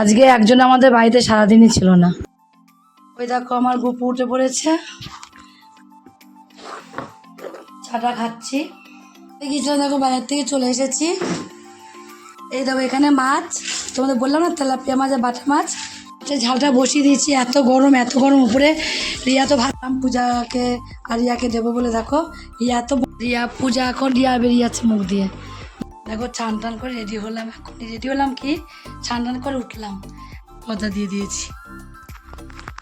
আজকে একজন আমাদের বাড়িতে সারাদিনই ছিল না। ওই দেখো আমার গুপু উঠে পড়েছে। চাটা খাচ্ছি। গিয়েছিলাম দেখো বাজার থেকে চলে এসেছি। এই দেখো এখানে মাছ। তোমাদের বললাম না তেলাপিয়া মাছ আর বাটা মাছ? ঝালটা বসিয়ে দিয়েছি, এত গরম এত গরম উপরে। রিয়া তো ভাবলাম পূজাকে আর রিয়াকে দেবো বলে দেখো। রিয়া তো রিয়া, পূজা এখন রিয়া বেরিয়ে যাচ্ছে মুখ দিয়ে। দেখো, চান টান করে রেডি হলাম এখন। রেডি হলাম কি? চান টান করে উঠলাম। পর্দা দিয়ে দিয়েছি।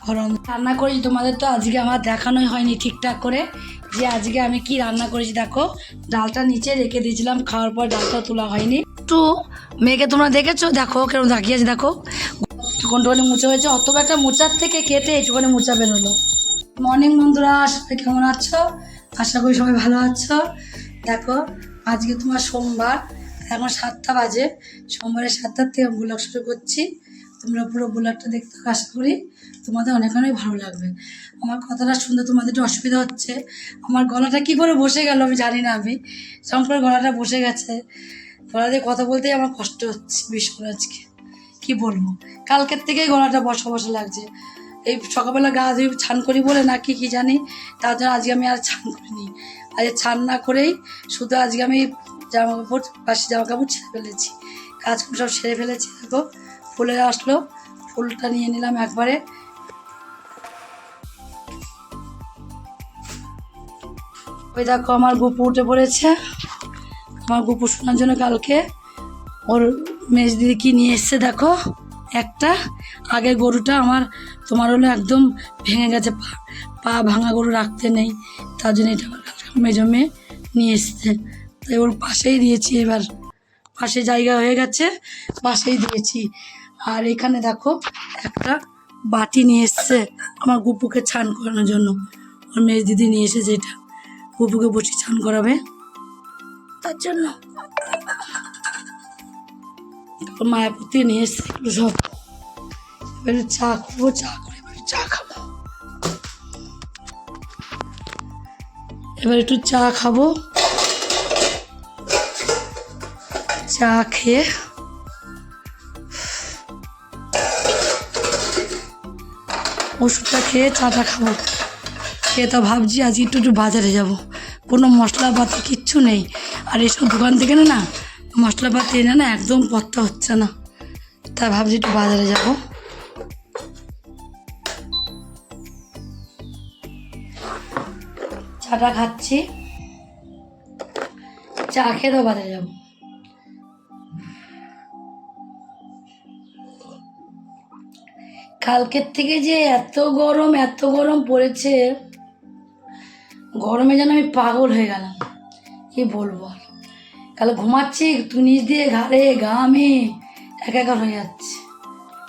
গরম। রান্না করি তোমাদের তো আজকে আমার দেখানোই হয়নি ঠিকঠাক করে যে আজকে আমি কি রান্না করেছি। দেখো, ডালটা নিচে রেখে দিয়েছিলাম, খাওয়ার পর ডালটা তোলা হয়নি। একটু মেয়েকে তোমরা দেখেছ? দেখো কেরম তাকিয়েছে দেখো। কোনটুখানি মুছে হয়েছে অত একটা মোচার থেকে কেটে একটুখানি মোচা বেরোলো। মর্নিং বন্ধুরা সবাই কেমন আছো? আশা করি সবাই ভালো আছো। দেখো, আজকে তোমার সোমবার। এখন সাতটা বাজে। সোমবারের সাতটার থেকে ব্লগ শুরু করছি। তোমরা পুরো ব্লগটা দেখতে আশা করি তোমাদের অনেক অনেক ভালো লাগবে। আমার কথাটা শুনতে তোমাদের একটু অসুবিধা হচ্ছে। আমার গলাটা কি করে বসে গেল আমি জানি না আমি। সম গলাটা বসে গেছে। গলা দিয়ে কথা বলতেই আমার কষ্ট হচ্ছে ভীষণ আজকে। কি বলব? কালকের থেকেই গলাটা বসা বসা লাগছে। এই সকালবেলা গা ধুয়ে ছান করি বলে না কি কি জানি। তার জন্য আজকে আমি আর ছান করিনি। আজকে ছান না করেই শুধু আজকে আমি জামা কাপড় বাসি জামা কাপড় ছেড়ে ফেলেছি। কাজগুলো সব সেরে ফেলেছি, দেখো, ফুলে আসলো। ফুলটা নিয়ে নিলাম একবারে। ওই দেখো, আমার গুপু উঠে পড়েছে। আমার গুপু শোনার জন্য কালকে ওর মেজ দিদি কি নিয়ে এসছে দেখো, একটা। আগের গরুটা আমার, তোমার হলো একদম ভেঙে গেছে, পা পা ভাঙা গরু রাখতে নেই। তার জন্য এটা আমার কালকে মেয়ে নিয়ে এসছে। তাই ওর পাশেই দিয়েছি এবার। পাশে জায়গা হয়ে গেছে, পাশেই দিয়েছি। আর এখানে দেখো, একটা বাটি নিয়ে এসছে আমার গুপুকে ছান করানোর জন্য। ওর মেজ দিদি নিয়ে এসেছে এটা। গুপুকে বসে ছান করাবে। তার জন্য মায়াপুর থেকে নিয়ে এসছে এগুলো সব। এবারে চা করব চা করে এবারে চা খাব। এবার একটু চা খাব। চা খেয়ে। ওষুধটা খেয়ে চাটা খাব। খেয়ে তো ভাবছি আজকে একটু একটু বাজারে যাব। কোনো মশলাপাতি কিচ্ছু নেই। আর এসব দোকান থেকে না না মশলাপাতি এনে না একদম পত্তা হচ্ছে না। তাই ভাবছি একটু বাজারে যাব। চাটা খাচ্ছি। চা খেয়ে তো বাজারে যাব। কালকের থেকে যে এত গরম এত গরম পড়েছে, গরমে যেন আমি পাগল হয়ে গেলাম। কি বলব? আর কাল ঘুমাচ্ছি তুনিস দিয়ে ঘাড়ে গামে ঘামে একাকার হয়ে যাচ্ছে।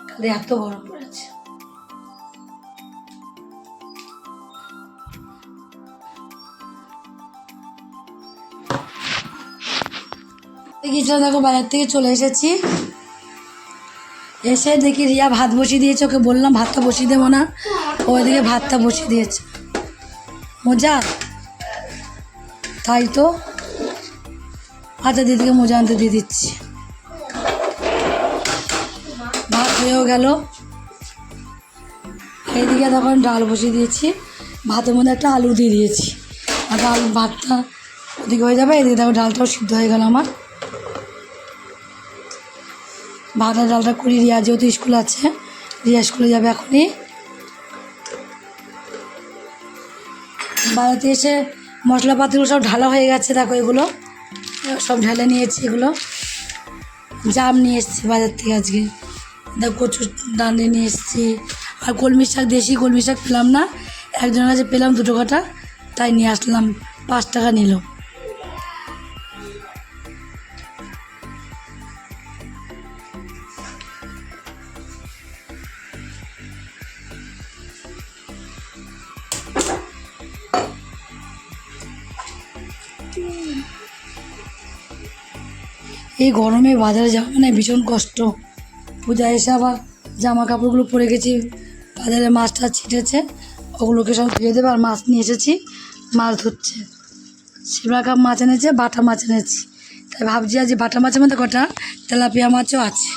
কাল এত গরম পড়েছে। দেখো বাজার থেকে চলে এসেছি। এসে দেখি রিয়া ভাত বসিয়ে দিয়েছে, ওকে বললাম ভাতটা বসিয়ে দেবো না। ওইদিকে ভাতটা বসিয়ে দিয়েছে। মোজা? তাই তো? আচ্ছা দিদিকে মোজা আনতে দিয়ে দিচ্ছি। ভাত হয়েও গেল। এইদিকে তখন ডাল বসিয়ে দিয়েছি। ভাতের মধ্যে একটা আলু দিয়ে দিয়েছি। আর ডাল ভাতটা ওদিকে হয়ে যাবে, এদিকে দেখো ডালটাও সিদ্ধ হয়ে গেল আমার। ভাতের ডালটা করি, রিয়া যেহেতু স্কুল আছে, রিয়া স্কুলে যাবে এখনই। বাড়িতে এসে মশলাপাতিগুলো সব ঢালা হয়ে গেছে, দেখো এগুলো। সব ঢেলে নিয়েছি এগুলো। জাম নিয়ে এসেছি বাজার থেকে আজকে। দেখো, কচুর ডান্ডি নিয়ে এসেছি। আর কলমি শাক, দেশি কলমি শাক পেলাম না। একজনের কাছে পেলাম দুটো কাটা তাই নিয়ে আসলাম। পাঁচ টাকা নিল। এই গরমে বাজারে যাওয়া মানে ভীষণ কষ্ট। পূজা এসে আবার জামা কাপড়গুলো পরে গেছি, বাজারে মাছ টাছ ছিটেছে, ওগুলোকে সব ধুয়ে দেবে আর মাছ নিয়ে এসেছি, মাছ ধরছে। শিমলা কাপ মাছ এনেছে, বাটা মাছ এনেছি। তাই ভাবছি আজ বাটা মাছের মধ্যে কটা? তেলাপিয়া মাছও আছে।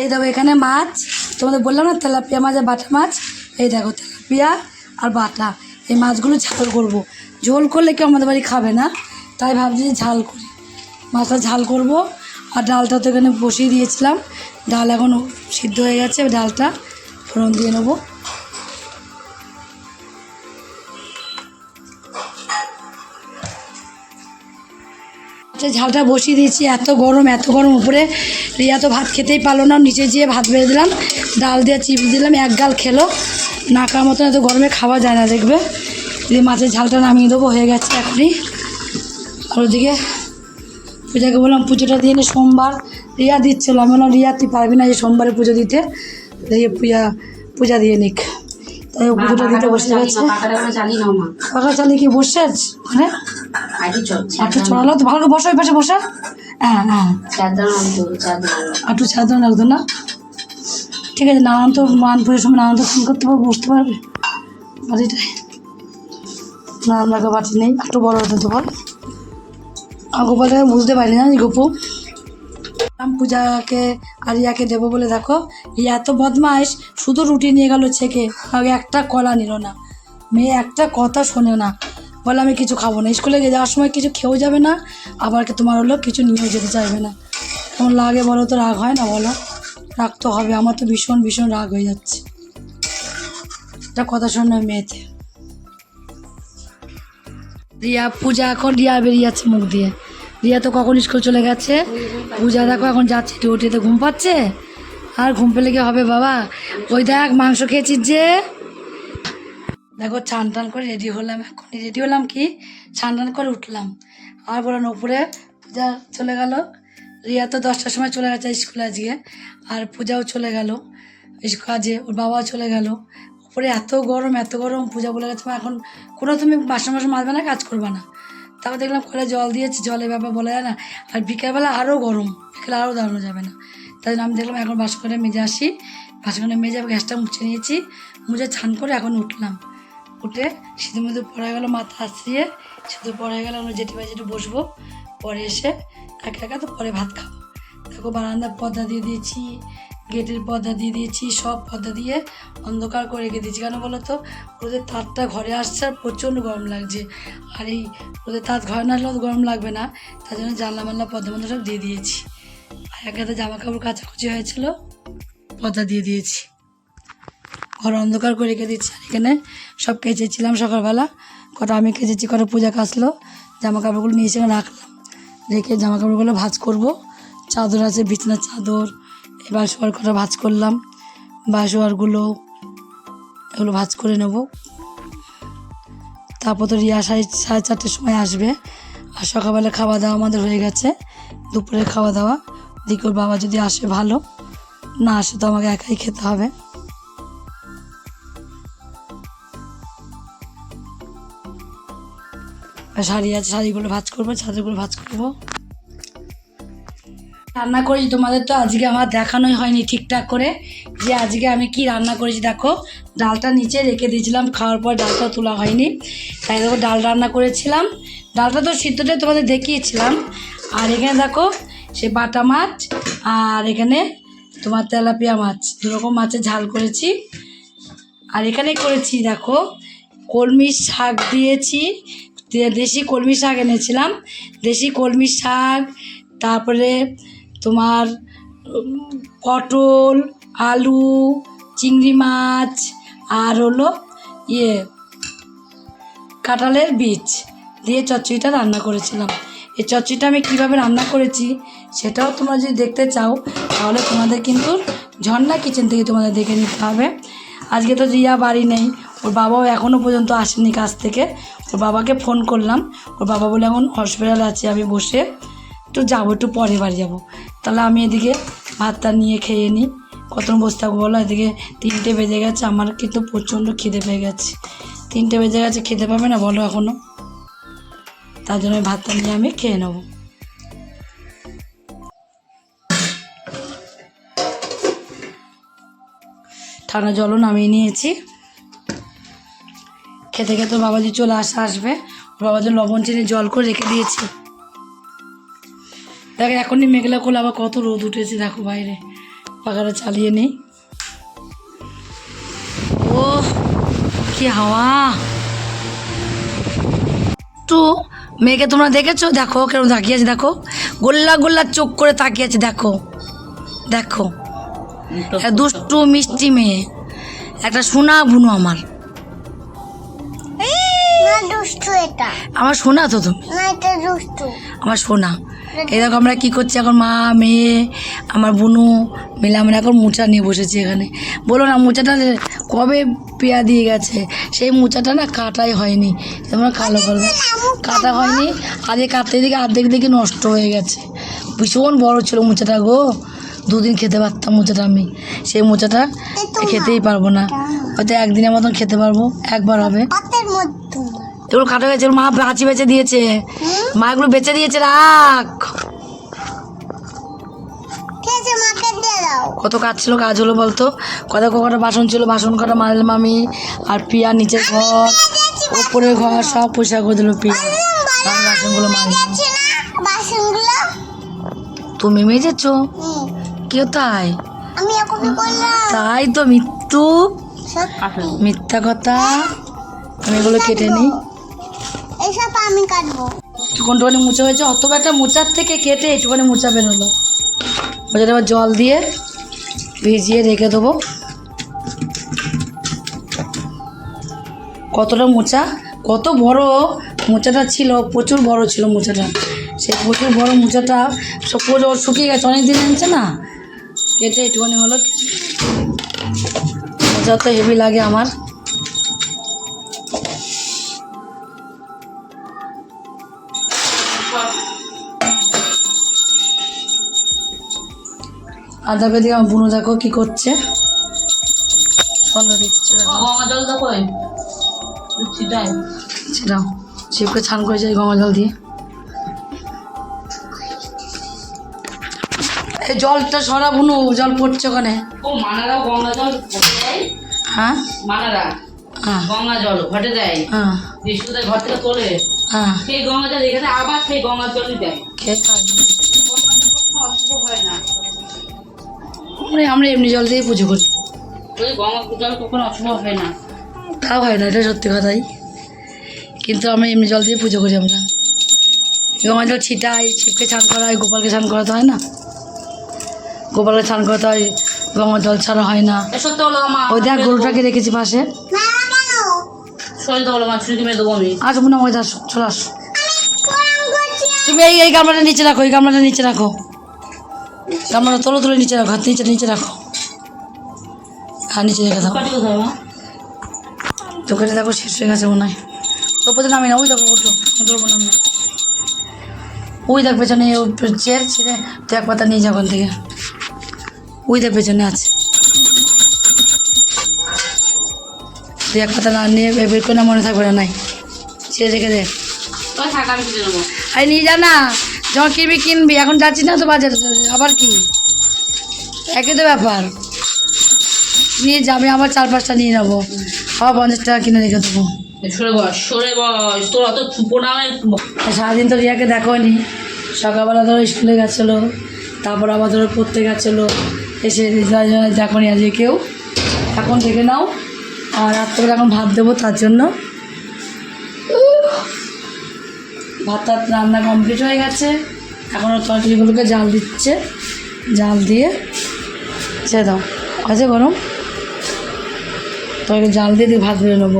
এই দেখো এখানে মাছ, তোমাদের বললাম না তেলাপিয়া মাছ আর বাটা মাছ? এই দেখো তেলাপিয়া আর বাটা। এই মাছগুলো ঝাল করব। ঝোল করলে কেউ আমাদের বাড়ি খাবে না, তাই ভাবছি ঝাল করি। মাছটা ঝাল করব। আর ডালটা তো এখানে বসিয়ে দিয়েছিলাম। ডাল এখন সিদ্ধ হয়ে গেছে ডালটা ফোড়ন দিয়ে নেব। ঝালটা বসিয়ে দিয়েছি, এত গরম এত গরম উপরে। রিয়া তো ভাত খেতেই পারল না, নিচে যেয়ে ভাত বেড়ে দিলাম। ডাল দিয়ে চিপস দিলাম, এক গাল খেলো। নাকার মতন এত গরমে খাওয়া যায় না, দেখবে। দিয়ে মাছের ঝালটা নামিয়ে দেবো, হয়ে গেছে এখনই। আর ওদিকে পূজাকে বললাম পুজোটা দিয়ে নে সোমবার রিয়া দিচ্ছিল। আমি বললাম রিয়া তুই পারবি না যে সোমবারে পুজো দিতে? রিয়া পূজা পূজা দিয়ে নিক। তাই পুজোটা দিতে বসে গেছে। পাখা চালিয়ে কি বসে ওখানে আইটি চড়ালো? তো ভালো করে বসো ওই পাশে বসে। হ্যাঁ হ্যাঁ। একটু চাদর লাগতো না? ঠিক আছে নানান তো মানপুরের সময় নানান তো ফোন করতে পারব বুঝতে পারবে। বাড়িটায়। নানান লাগে বাড়ি নেই একটু বড় হতো তো বল। গোপালকে বুঝতে পারি না গপু? পূজাকে আর ইয়াকে দেবো বলে দেখো, ইয়া এত বদমাইশ, শুধু রুটি নিয়ে গেল ছেকে, আগে একটা কলা নিল না। মেয়ে একটা কথা শোনে না, বলে আমি কিছু খাব না। স্কুলে গিয়ে যাওয়ার সময় কিছু খেয়েও যাবে না, আবার তোমার হলো কিছু নিয়েও যেতে চাইবে না। কেমন লাগে বলো তো, রাগ হয় না বলো? রাগ তো হবে, আমার তো ভীষণ ভীষণ রাগ হয়ে যাচ্ছে। এটা কথা শোনে মেয়েতে। রিয়া, পূজা এখন রিয়া বেরিয়ে যাচ্ছে মুখ দিয়ে। রিয়া তো কখন স্কুল চলে গেছে? পূজা দেখো এখন যাচ্ছে ডিউটিতে ঘুম পাচ্ছে? আর ঘুম পেলে কি হবে বাবা? ওই দেখ মাংস খেয়েছিস যে। দেখো চান টান করে রেডি হলাম এখন। রেডি হলাম কি? চান টান করে উঠলাম। আর বললাম উপরে পূজা চলে গেল। রিয়া তো দশটার সময় চলে গেছে স্কুলে আজকে। আর পূজাও চলে গেল। কাজে ওর বাবাও চলে গেল। উপরে এত গরম এত গরম পূজা বলে গেছে "মা, এখন কোনো তুমি বাসন বাসন মাজবে না কাজ করবে না। তারপর দেখলাম কলে জল দিয়েছি জলের ব্যাপার বলা যায় না। আর বিকেলবেলা আরও গরম বিকেলে আরও দাঁড়ানো যাবে না। তাই জন্য আমি দেখলাম এখন বাসন করে মেজে আসি বাসন করে মেজে গ্যাসটা মুছে নিয়েছি মুছে ছান করে এখন উঠলাম। উঠে সিঁদুর মধ্যে পড়ে গেলো মাথা আসিয়ে সিঁদুর পড়ে গেল আমরা যেটি বাই যেটি বসবো। পরে এসে একা একা তো পরে ভাত খাব। দেখো বারান্দার পর্দা দিয়ে দিয়েছি গেটের পর্দা দিয়ে দিয়েছি, সব পর্দা দিয়ে অন্ধকার করে রেখে দিয়েছি। কেন বলো তো? রোদের তাপটা ঘরে আসছে আর প্রচণ্ড গরম লাগছে। আর এই রোদের তাপ ঘরে না আসলেও তো গরম লাগবে না, তার জন্য জানলা মাল্লা পর্দা মধ্যে সব দিয়ে দিয়েছি। আর এক হাতে জামা কাপড় কাচাকুচি হয়েছিল, পর্দা দিয়ে দিয়েছি। ঘর অন্ধকার করে রেখে দিচ্ছি আর এখানে সব কেচেছিলাম সকালবেলা। কটা আমি কেচেছি, কটা পূজা কাচলো জামা কাপড়গুলো নিয়ে এসে রাখলাম। রেখে জামা কাপড়গুলো ভাজ করব। চাদর আছে, বিছনার চাদর এবার শোয়ার কটা ভাজ করলাম। বাসোয়ারগুলো এগুলো ভাজ করে নেব। তারপর তো রিয়া সাড়ে সাড়ে চারটের সময় আসবে। আর সকালবেলা খাওয়া দাওয়া আমাদের হয়ে গেছে। দুপুরে খাওয়া দাওয়া দিকে বাবা যদি আসে ভালো। না আসে তো আমাকে একাই খেতে হবে। শাড়ি আছে, শাড়িগুলো ভাজ করব চাদরগুলো ভাজ করব। রান্না করি তোমাদের তো আজকে আমার দেখানোই হয়নি ঠিকঠাক করে, যে আজকে আমি কি রান্না করেছি দেখো। ডালটা নিচে রেখে দিয়েছিলাম, খাওয়ার পর ডালটা তোলা হয়নি। তাই দেখো, ডাল রান্না করেছিলাম। ডালটা তো সিদ্ধটাই তোমাদের দেখিয়েছিলাম। আর এখানে দেখো, সে বাটা মাছ, আর এখানে তোমার তেলাপিয়া মাছ, দুরকম মাছের ঝাল করেছি। আর এখানে করেছি দেখো, কলমি শাক দিয়েছি দেশি কলমি শাক এনেছিলাম। দেশি কলমি শাক, তারপরে তোমার পটল, আলু, চিংড়ি মাছ আর হলো ইয়ে কাঁঠালের বীজ দিয়ে চচ্চড়িটা রান্না করেছিলাম। এই চচ্চড়িটা আমি কীভাবে রান্না করেছি সেটাও তোমরা যদি দেখতে চাও, তাহলে তোমাদের কিন্তু ঝর্ণা কিচেন থেকে তোমাদের দেখে নিতে হবে। আজকে তো রিয়া বাড়ি নেই, ওর বাবাও এখনও পর্যন্ত আসেনি কাছ থেকে। ওর বাবাকে ফোন করলাম, ওর বাবা বলে এখন হসপিটালে আছে, আমি বসে একটু যাব, একটু পরে বাড়ি যাব। তাহলে আমি এদিকে ভাতটা নিয়ে খেয়ে নিই। কত বসে থাকব বলো, এদিকে তিনটে বেজে গেছে, আমার কিন্তু প্রচণ্ড খিদে পেয়ে গেছে। তিনটে বেজে গেছে খেতে পাবে না বলো এখনও তার জন্য ভাতটা নিয়ে আমি খেয়ে নেব। ঠান্ডা জলও নামিয়ে নিয়েছি। খেতে খেতে বাবাজি চলে আসা, আসবে। বাবাজি লবণ চিনি জল করে রেখে দিয়েছি। দেখো এখনই মেঘলা করলে আবার কত রোদ উঠেছে দেখো বাইরে। পাখাটা চালিয়ে নেই। ও কি হাওয়া। একটু মেয়েকে তোমরা দেখেছ? দেখো কেরম তাকিয়ে আছে দেখো। গোল্লা গোল্লা চোখ করে তাকিয়ে আছে দেখো। দেখো। একটা দুষ্টু মিষ্টি মেয়ে। একটা সোনা বুনো আমার। না আমার সোনা তো তুমি। না এটা দুষ্টু। আমার সোনা। এই দেখো আমরা কী করছি এখন? মা মেয়ে আমার বুনু মিলে আমরা এখন মোচা নিয়ে বসেছি এখানে। বলো না মোচাটা কবে পেয়া দিয়ে গেছে? সেই মোচাটা না কাটাই হয়নি। তোমরা কালো কালো কাটা হয়নি। আজকে কাটতে দিকে অর্ধেক দিকে নষ্ট হয়ে গেছে। ভীষণ বড় ছিল মোচাটা গো। দুদিন খেতে পারতাম মোচাটা আমি। সেই মোচাটা খেতেই পারব না। হয়তো একদিনের মতন খেতে পারব। একবার হবে। এগুলো কাটা গেছে। মা বাঁচি বেঁচে দিয়েছে। মা এগুলো বেঁচে দিয়েছে রাখ। কত কাজ ছিল কাজ হলো বলতো? কত কটা বাসন ছিল? বাসন কটা মারেল মামি আর পিয়া নিচের ঘর উপরের ঘর সব পয়সা করে দিল পিয়া। বাসনগুলো মারলাম তুমি মেজেছো? কেউ তাই? তাই তো মৃত্যু মিথ্যা কথা? আমি এগুলো কেটে নিই। এসব আমি কাটবো। কোনটুখানি মুছা হয়েছে অত একটা মোচার থেকে কেটে একটুখানি মোচা বেরোলো। মোচাটা আবার জল দিয়ে ভিজিয়ে রেখে দেবো। কতটা মোচা, কত বড় মোচাটা ছিল, প্রচুর বড় ছিল মোচাটা। সেই প্রচুর বড় মোচাটা সব শুকিয়ে গেছে, অনেক দিন এনেছে না? কেটে একটুখানি হলো। মোচা তো হেভি লাগে আমার। আর দেখো দিকে আমার বুনো দেখো কি করছে। সন্ধ্যা দিচ্ছে দেখো। গঙ্গা জল কই ছিটাই শিবকে ছান করেছে এই গঙ্গা জল দিয়ে। এই জলটা সরা বুনু জল পড়ছে ওখানে। ও মানারাও গঙ্গা জল দেয়? হ্যাঁ? মানারা। হ্যাঁ। গঙ্গা জল ঘটে দেয়। হ্যাঁ। বিষ্ণুদের ঘর থেকে তোলে। হ্যাঁ। সেই গঙ্গা জল এখানে আবার সেই গঙ্গা জলই দেয়। খেয়ে খাবি। গঙ্গা জল কখনো অশুভ হয় না। আমরা আমরা এমনি জল দিয়ে পুজো করি। গঙ্গা জল কখনো অশুভ হয় না। তাও হয় না এটা সত্যি কথাই। কিন্তু আমরা এমনি জল দিয়ে পুজো করি আমরা। গঙ্গা জল ছিটাই শিবকে স্নান করা হয় গোপালকে স্নান করাতে হয় না? গোপালকে স্নান করাতে হয় গঙ্গা জল ছাড়া হয় না। সত্যি হলো ওই দেখ গরুটাকে রেখেছি পাশে। না কেন সরিয়ে হলো মা দেবো আমি। আসব না ওই আসো চলে আসো। তুমি এই এই গামলাটা নিচে রাখো এই গামলাটা নিচে রাখো। গামলাটা তোলো তুলে নিচে রাখো হাত নিচে নিচে রাখো। হ্যাঁ নিচে রেখে দাও। কোথায় দেখো শেষ হয়ে গেছে মনে হয়। ওপরে নামি না ওই দেখো ওঠো তুলবো না আমরা। ওই দেখ পেছনে চেয়ার ছিঁড়ে তুই এক পাতা নিয়ে যা ওখান থেকে। ওই দেখ পেছনে আছে। তুই এক পাতা না নিয়ে বের করে না মনে থাকবে না নাই। ছেড়ে রেখে দে। ওই থাক আমি কিনে নেব। আরে নিয়ে যা না। যখন কিনবি কিনবি। এখন যাচ্ছি না তো বাজারে আবার কি? একই তো ব্যাপার। নিয়ে যাবে আবার চার পাঁচটা নিয়ে নেব। আবার পঞ্চাশ টাকা কিনে রেখে দেবো। সরে বস সরে বস। তোর অত প্রণামে সারাদিন তো রিয়াকে দেখোনি। সকালবেলা ধরো স্কুলে গেছিল তারপর আবার ধরো পড়তে গেছিল। এসে দেখোনি আজকে কেউ। এখন দেখে নাও। আর রাত্রে এখন ভাত দেবো তার জন্য। ভাত রান্না কমপ্লিট হয়ে গেছে। এখন ওর তরকারিগুলোকে জাল দিচ্ছে। জাল দিয়ে সে দাও। আছে গরম তরকারি জাল দিয়ে দিয়ে ভাত বেড়ে নেব।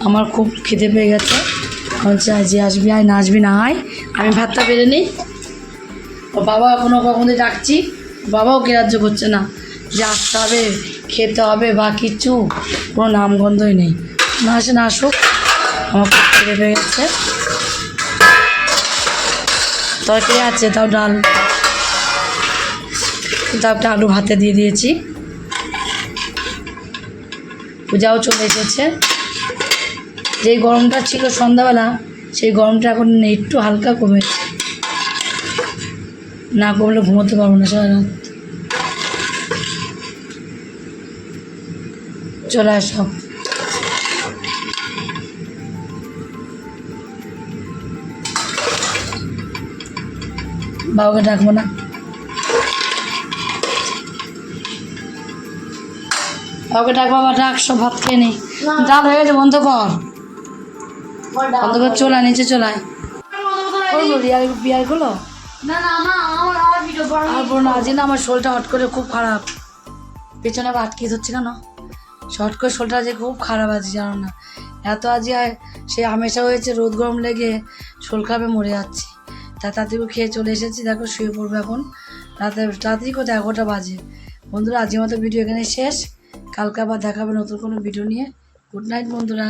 আমার খুব খিদে পেয়ে গেছে। এখন চাই যে আসবি আয়, না আসবি না আয়। আমি ভাতটা বেড়ে নিই। বাবা এখনও কখন ডাকছি, বাবাও গ্রাহ্য করছে না। যে আসতে হবে, খেতে হবে বা কিছু, কোনো নামগন্ধই নেই। না আসে না আসুক, আমার খুব খিদে পেয়ে গেছে। তরকারি আছে, তাও ডাল। তারপরে আলু ভাতে দিয়ে দিয়েছি। পূজাও চলে এসেছে। যেই গরমটা ছিল সন্ধ্যাবেলা, সেই গরমটা এখন একটু হালকা কমেছে। না কমলে ঘুমোতে পারব না সারা রাত। চলে আসো বাবাকে ডাকবো না। ওকে ডাক বাবা ডাক সব ভাত খেয়ে নি। ডাল হয়ে গেছে বন্ধ কর। বন্ধ কর চলায় নিচে চলায় করব রিয়ার বিয়ারগুলো না না আমার আজ না আমার শোলটা হট করে খুব খারাপ। পেছনে আটকে ধরছে কেন শর্ট করে শোলটা যে খুব খারাপ আছে জানো না? এত আজ সে হামেশা হয়েছে রোদ গরম লেগে শোল খাবে মরে যাচ্ছি। তাড়াতাড়ি খেয়ে চলে এসেছি। দেখো, শুয়ে পড়ব এখন। রাতে তাড়াতাড়ি কোথায়? এগারোটা বাজে। বন্ধুরা, আজকের মতো ভিডিও এখানে শেষ। কালকে আবার দেখাবে নতুন কোনো ভিডিও নিয়ে। গুড নাইট বন্ধুরা।